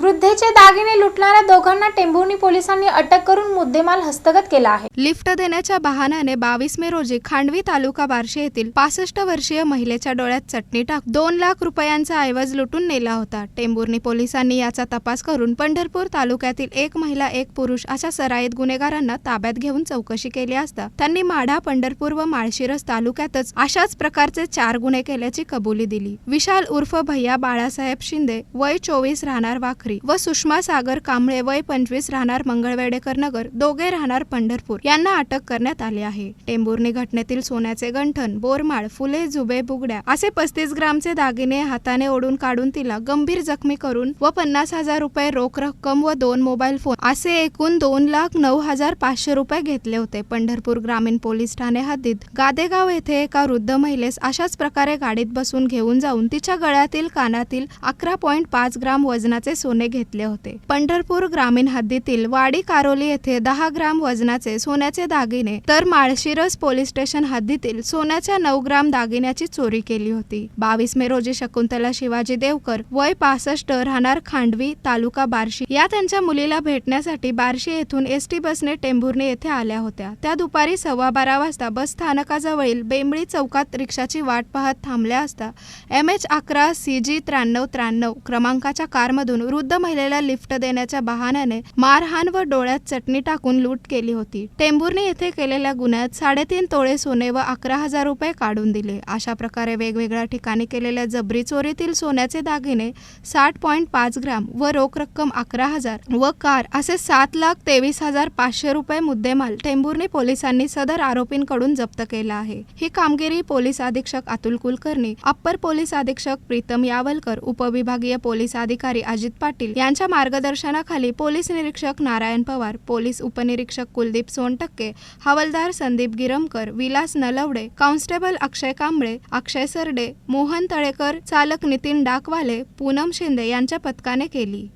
वृद्धेचे दागिने लुटणाऱ्या दोघांना टेंभुर्णी पोलिसांनी अटक करून मुद्देमाल हस्तगत केला आहे. लिफ्ट देण्याच्या बहाण्याने बावीस मे रोजी खांडवी तालुका बार्शी येथील पासष्ट वर्षीय महिलेच्या डोळ्यात चटणी टाक दोन लाख रुपयांचा ऐवज लुटून नेला होता. टेंभुर्णी पोलिसांनी याचा तपास करून पंढरपूर तालुक्यातील एक महिला एक पुरुष अशा सराईत गुन्हेगारांना ताब्यात घेऊन चौकशी केली असता त्यांनी माढा पंढरपूर व माळशिरस तालुक्यातच अशाच प्रकारचे चार गुन्हे केल्याची कबुली दिली. विशाल उर्फ भैया बाळासाहेब शिंदे वय चोवीस राहणार वाखरी व सुषमा सागर कांबळे वय पंचवीस राहणार मंगळवेडेकर नगर दोघे राहणार पंढरपूर. यांना अटक करण्यात आली आहे. टेंभुर्णी घटनेतील सोन्याचे गंठन बोरमाळ फुले जुबे बुगड्या असे पस्तीस ग्रामचे दागिने हाताने ओढून काढून तिला गंभीर जखमी करून व पन्नास हजार रुपये रोख रक्कम व दोन मोबाईल फोन असे एकूण दोन लाख नऊ हजार पाचशे रुपये घेतले होते. पंढरपूर ग्रामीण पोलीस ठाणे हद्दीत गादेगाव येथे एका वृद्ध महिलेस अशाच प्रकारे गाडीत बसून घेऊन जाऊन तिच्या गळ्यातील कानातील अकरा पॉईंट पाच ग्राम वजनाचे सोने घेतले होते. पंढरपूर ग्रामीण हद्दीतील वाडी कारोली येथे दहा ग्राम वजनाचे सोन्याचे दागिने तर माळशिरस पोलीस स्टेशन हद्दीतील सोन्याच्या नऊ ग्राम दागिन्याची चोरी केली होती. बावीस मे रोजी शकुंतला शिवाजी देवकर वय पासष्ट राहणार खांडवी तालुका बार्शी. या त्यांच्या मुलीला भेटण्यासाठी बार्शी येथून एस टी बसने टेंभुर्णी येथे आल्या होत्या. त्या दुपारी सव्वा बारा वाजता बस स्थानकाजवळील बेंबळी चौकात रिक्षाची वाट पाहत थांबल्या असता एम एच अकरा सी जी त्र्याण्णव त्र्याण्णव क्रमांकाच्या कारमधून वृद्ध महिलेला लिफ्ट देण्याच्या बहाण्याने मारहाण व डोळ्यात चटणी टाकून लूट केली होती. टेंभुर्णी येथे केलेल्या गुन्ह्यात साडेतीन तोळे सोने व अकरा हजार रुपये काढून दिले. अशा प्रकारे वेगवेगळ्या ठिकाणी केलेल्या जबरी चोरीतील सोन्याचे दागिने साठ पॉईंट पाच ग्राम व रोख रक्कम अकरा हजार व कार असे सात लाख तेवीस हजार पाचशे रुपये मुद्देमाल टेंभुर्णी पोलिसांनी सदर आरोपींकडून जप्त केला आहे. ही कामगिरी पोलीस अधीक्षक अतुल कुलकर्णी अप्पर पोलीस अधीक्षक प्रीतम यावलकर उपविभागीय पोलीस अधिकारी अजित पाटील यांच्या मार्गदर्शनाखाली पोलीस निरीक्षक नारायण पवार पोलीस उपनिरीक्षक कुलदीप सोनटक्के हवालदार संदीप गिरमकर विलास नलवडे कॉन्स्टेबल अक्षय कांबळे अक्षय सरडे मोहन तळेकर चालक नितीन डाकवाले पूनम शिंदे यांच्या पथकाने केली.